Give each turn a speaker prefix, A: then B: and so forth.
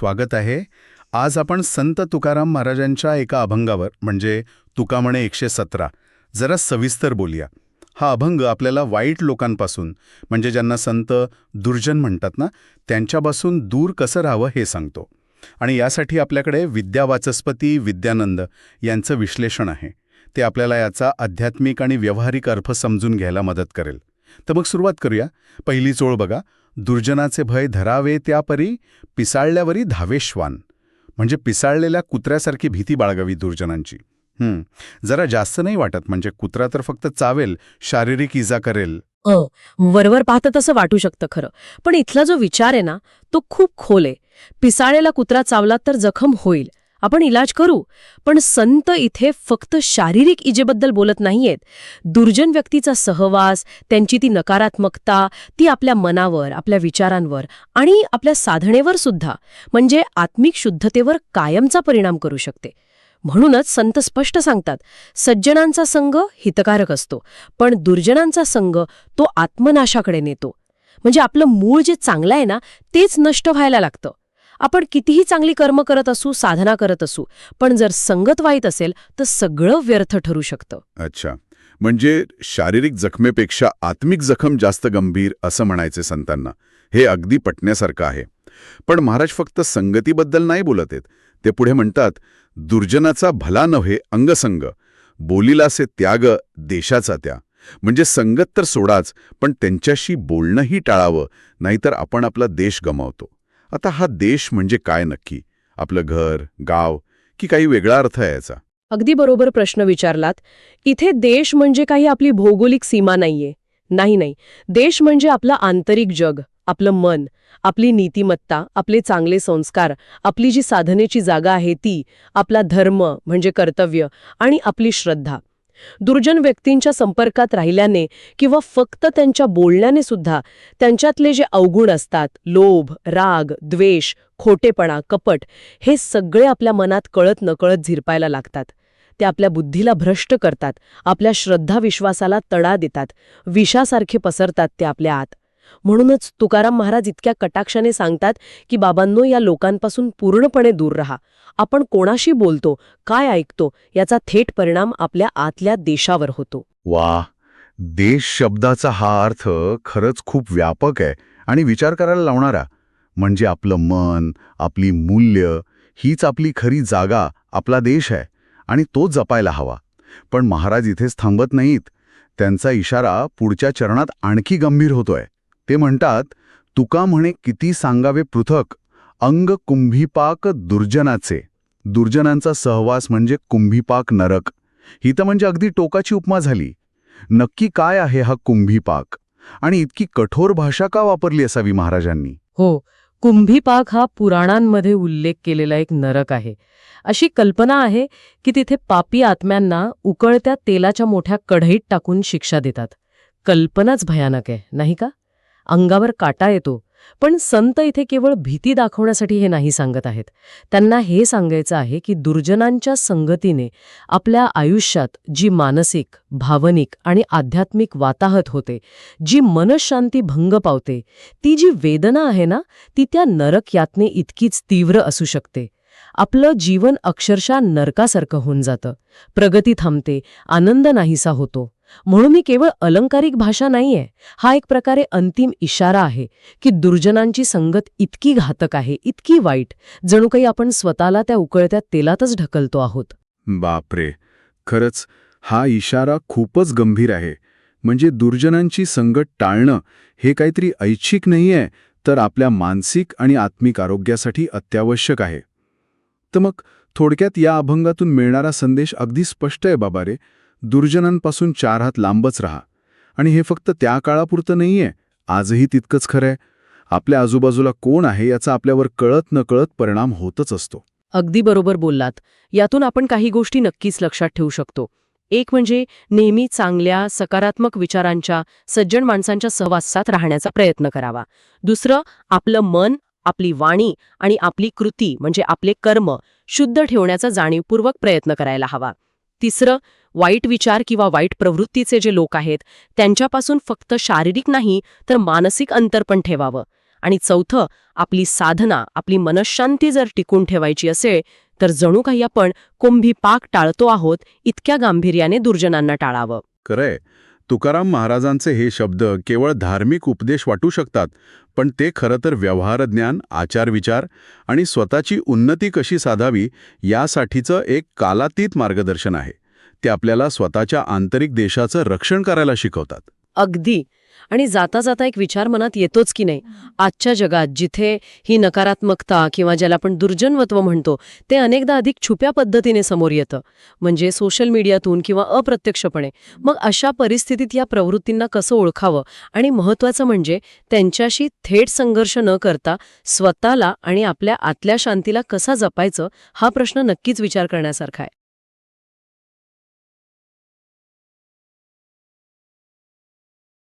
A: स्वागत आहे. आज आपण संत तुकाराम महाराजांच्या एका अभंगावर म्हणजे तुका म्हणे एकशे सतरा जरा सविस्तर बोलूया. हा अभंग आपल्याला वाईट लोकांपासून म्हणजे ज्यांना संत दुर्जन म्हणतात ना त्यांच्यापासून दूर कसं राहावं हे सांगतो. आणि यासाठी आपल्याकडे विद्यावाचस्पती विद्यानंद यांचं विश्लेषण आहे. ते आपल्याला याचा आध्यात्मिक आणि व्यावहारिक अर्थ समजून घ्यायला मदत करेल. तर मग सुरुवात करूया. पहिली चोळ बघा. दुर्जनाचे भय धरावे त्यापरी पिसाळल्यावरी धावेश्वान. म्हणजे पिसाळलेल्या कुत्र्यासारखी भीती बाळगावी दुर्जनांची. हम्म जरा जास्त नाही वाटत म्हणजे कुत्रा तर फक्त चावेल शारीरिक इजा करेल.
B: वरवर पाहतं तसं वाटू शकतं खरं. पण इथला जो विचार आहे ना तो खूप खोल आहे. पिसाळेला कुत्रा चावला तर जखम होईल. आपण इलाज करू. पण संत इथे फक्त शारीरिक इजेबद्दल बोलत नाहीयेत. दुर्जन व्यक्तीचा सहवास त्यांची ती नकारात्मकता ती आपल्या मनावर आपल्या विचारांवर आणि आपल्या साधनेवर सुद्धा म्हणजे आत्मिक शुद्धतेवर कायमचा परिणाम करू शकते. म्हणूनच संत स्पष्ट सांगतात सज्जनांचा संघ हितकारक असतो पण दुर्जनांचा संघ तो आत्मनाशाकडे नेतो. म्हणजे आपलं मूळ जे चांगलं आहे ना तेच नष्ट व्हायला लागतं. आपण कितीही चांगली कर्म करत असू साधना करत असू पण जर संगत वाईट असेल तर सगळं व्यर्थ ठरू शकतं.
A: अच्छा. म्हणजे शारीरिक जखमेपेक्षा आत्मिक जखम जास्त गंभीर असं म्हणायचे संतांना हे अगदी पटण्यासारखं आहे. पण महाराज फक्त संगतीबद्दल नाही बोलत आहेत. ते पुढे म्हणतात दुर्जनाचा भला नव्हे अंगसंग. बोलीलासे त्याग देशाचा त्या. म्हणजे संगत तर सोडाच पण त्यांच्याशी बोलणंही टाळावं नाहीतर आपण आपला देश गमावतो. आता हा देश म्हणजे काय नक्की? आपलं घर गाव की काही वेगळा अर्थ आहे याचा?
B: अगदी बरोबर प्रश्न विचारलात. इथे देश म्हणजे काही आपली भौगोलिक सीमा नाहीये. नाही नाही. देश म्हणजे आपलं आंतरिक जग आपलं मन आपली नीतिमत्ता आपले चांगले संस्कार आपली जी साधनेची जागा आहे ती आपला धर्म म्हणजे कर्तव्य आणि आपली श्रद्धा. दुर्जन व्यक्तींच्या संपर्कात राहिल्याने किंवा फक्त त्यांच्या बोलण्याने सुद्धा त्यांच्यातले जे अवगुण असतात लोभ राग द्वेष खोटेपणा कपट हे सगळे आपल्या मनात कळत नकळत झिरपायला लागतात. ते आपल्या बुद्धीला भ्रष्ट करतात आपल्या श्रद्धा विश्वासाला तडा देतात विषासारखे पसरतात ते आपल्या आत. म्हणूनच तुकाराम महाराज इतक्या कटाक्षाने सांगतात की बाबांनो या लोकांपासून पूर्णपणे दूर राहा. आपण कोणाशी बोलतो काय ऐकतो याचा थेट परिणाम आपल्या आतल्या देशावर होतो.
A: वा देश शब्दाचा हा अर्थ खरंच खूप व्यापक आहे आणि विचार करायला लावणारा. म्हणजे आपलं मन आपली मूल्य हीच आपली खरी जागा आपला देश आहे आणि तो जपायला हवा. पण महाराज इथेच थांबत नाहीत. त्यांचा इशारा पुढच्या चरणात आणखी गंभीर होतोय. ते म्हणतात तुका म्हणे किती सांगावे पृथक? अंग कुंभीपाक दुर्जनाचे. दुर्जनांचा सहवास म्हणजे कुंभीपाक नरक. ही तर म्हणजे अगदी टोकाची उपमा झाली. नक्की काय आहे हा कुंभीपाक? आणि इतकी कठोर भाषा का वापरली असावी महाराजांनी?
B: हो कुंभीपाक हा पुराणांमध्ये उल्लेख केलेला एक नरक आहे. अशी कल्पना आहे की तिथे पापी आत्म्यांना उकळत्या तेलाच्या मोठ्या कढईत टाकून शिक्षा देतात. कल्पनाच भयानक आहे नाही का? अंगावर काटा येतो. पण संत इथे केवळ भीती दाखवण्यासाठी हे नाही सांगत आहेत. त्यांना हे सांगायचं आहे की दुर्जनांच्या संगतीने आपल्या आयुष्यात जी मानसिक भावनिक आणि आध्यात्मिक वाताहत होते जी मनशांती भंग पावते ती जी वेदना आहे ना ती त्या नरक यातने इतकीच तीव्र असू शकते. आपलं जीवन अक्षरशः नरकासारखं होऊन जातं. प्रगती थांबते आनंद नाहीसा होतो. म्हणून ही केवळ अलंकारिक भाषा नाहीये. हा एक प्रकारे अंतिम इशारा आहे की दुर्जनांची संगत इतकी घातक आहे इतकी वाईट जणू काही आपण स्वतःला त्या उकळत्या तेलातच ढकलतो आहोत.
A: बापरे! खरंच हा इशारा खूपच गंभीर आहे. म्हणजे दुर्जनांची संगत टाळणं हे काहीतरी ऐच्छिक नाहीये तर आपल्या मानसिक आणि आत्मिक आरोग्यासाठी अत्यावश्यक आहे. तर मग थोडक्यात या अभंगातून मिळणारा संदेश अगदी स्पष्ट आहे बाबा रे. दुर्जनांपासून चार हात लांबच राहा. आणि हे फक्त त्या काळापुरतं नाहीये. आजही तितकंच खरंय. आपल्या आजूबाजूला कोण आहे याचा आपल्यावर कळत नकळत परिणाम होतच असतो.
B: अगदी बरोबर बोललात. यातून आपण काही गोष्टी नक्कीच लक्षात ठेवू शकतो. एक म्हणजे नेहमी चांगल्या सकारात्मक विचारांच्या सज्जन माणसांच्या सहवासात राहण्याचा प्रयत्न करावा. दुसरं आपलं मन आपली वाणी आणि आपली कृती म्हणजे आपले कर्म शुद्ध ठेवण्याचा जाणीवपूर्वक प्रयत्न करायला हवा. तिसरं वाईट विचार किंवा वाईट प्रवृत्तीचे जे लोक आहेत त्यांच्यापासून फक्त शारीरिक नाही तर मानसिक अंतर पण ठेवावं. आणि चौथं आपली साधना आपली मनशांती जर टिकून ठेवायची असेल तर जणू काही आपण कुंभी पाक टाळतो आहोत इतक्या गांभीर्याने दुर्जनांना टाळावं.
A: खरंय. तुकाराम महाराजांचे हे शब्द केवळ धार्मिक उपदेश वाटू शकतात पण ते खरं तर व्यवहारज्ञान आचारविचार आणि स्वतःची उन्नती कशी साधावी यासाठीचं एक कालातीत मार्गदर्शन आहे. ते आपल्याला स्वतःच्या आंतरिक देशाचं रक्षण करायला शिकवतात.
B: अगदी. आणि जाता जाता एक विचार मनात येतोच की नाही. आजच्या जगात जिथे ही नकारात्मकता किंवा ज्याला आपण दुर्जनवत्व म्हणतो ते अनेकदा अधिक छुप्या पद्धतीने समोर येतं. म्हणजे सोशल मीडियातून किंवा अप्रत्यक्षपणे. मग अशा परिस्थितीत या प्रवृत्तींना कसं ओळखावं? आणि महत्वाचं म्हणजे त्यांच्याशी थेट संघर्ष न करता स्वतःला आणि आपल्या आतल्या शांतीला कसा जपायचं हा प्रश्न नक्कीच विचार करण्यासारखा आहे.